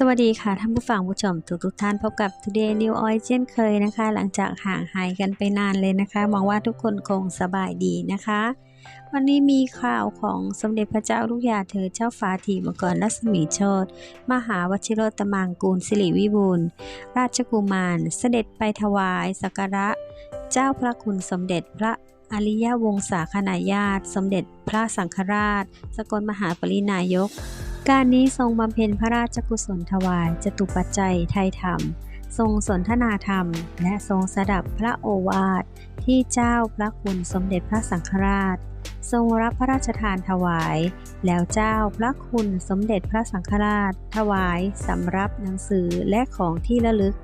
สวัสดีค่ะท่านผู้ฟังผู้ชมทุกทุกท่านพบกับ Today New Oil เช่นเคยนะคะ หลังจากห่างหายกันไปนานเลยนะคะหวังว่าทุกคนคงสบายดีนะคะ วันนี้มีข่าวของสมเด็จพระเจ้าลูกยาเธอเจ้าฟ้าทีมกรรัศมีโชตมหาวชิโรตมังกูลสิริวิบูลราชกุมารเสด็จไปถวายสักการะ เจ้าพระคุณสมเด็จพระอริยวงศาคณาญาติ สมเด็จพระสังฆราช สกลมหาปรินายก การนี้ทรงบำเพ็ญพระราชกุศลถวายจตุปัจจัยไทยธรรม ทรงสนทนาธรรม และทรงสดับพระโอวาทที่เจ้าพระคุณสมเด็จพระสังฆราช ทรงรับพระราชทานถวาย แล้วเจ้าพระคุณสมเด็จพระสังฆราช ถวายสำรับหนังสือและของที่ระลึก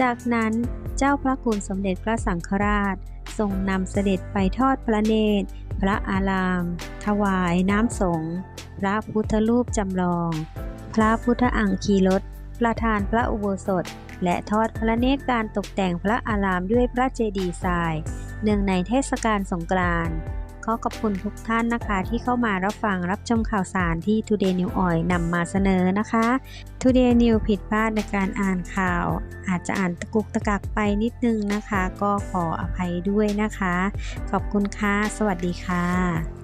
จากนั้นเจ้าพระคุณสมเด็จพระสังฆราช ทรงนำเสด็จไปทอดพระเนตร พระอาราม ถวายน้ำสงฆ์ พระพุทธรูปจำลอง พระพุทธอังคีรถประธานพระอุโบสถ และทอดพระเนตรการตกแต่งพระอารามด้วยพระเจดีย์ทราย เนื่องในเทศกาลสงกรานต์ขอขอบคุณทุกท่านนะคะที่เข้ามารับฟังรับชมข่าวสารที่ Today New Oil นำมาเสนอนะคะ Today New ผิดพลาดในการอ่านข่าว อาจจะอ่านตะกุกตะกักไปนิดนึงนะคะ ก็ขออภัยด้วยนะคะ ขอบคุณค่ะ สวัสดีค่ะ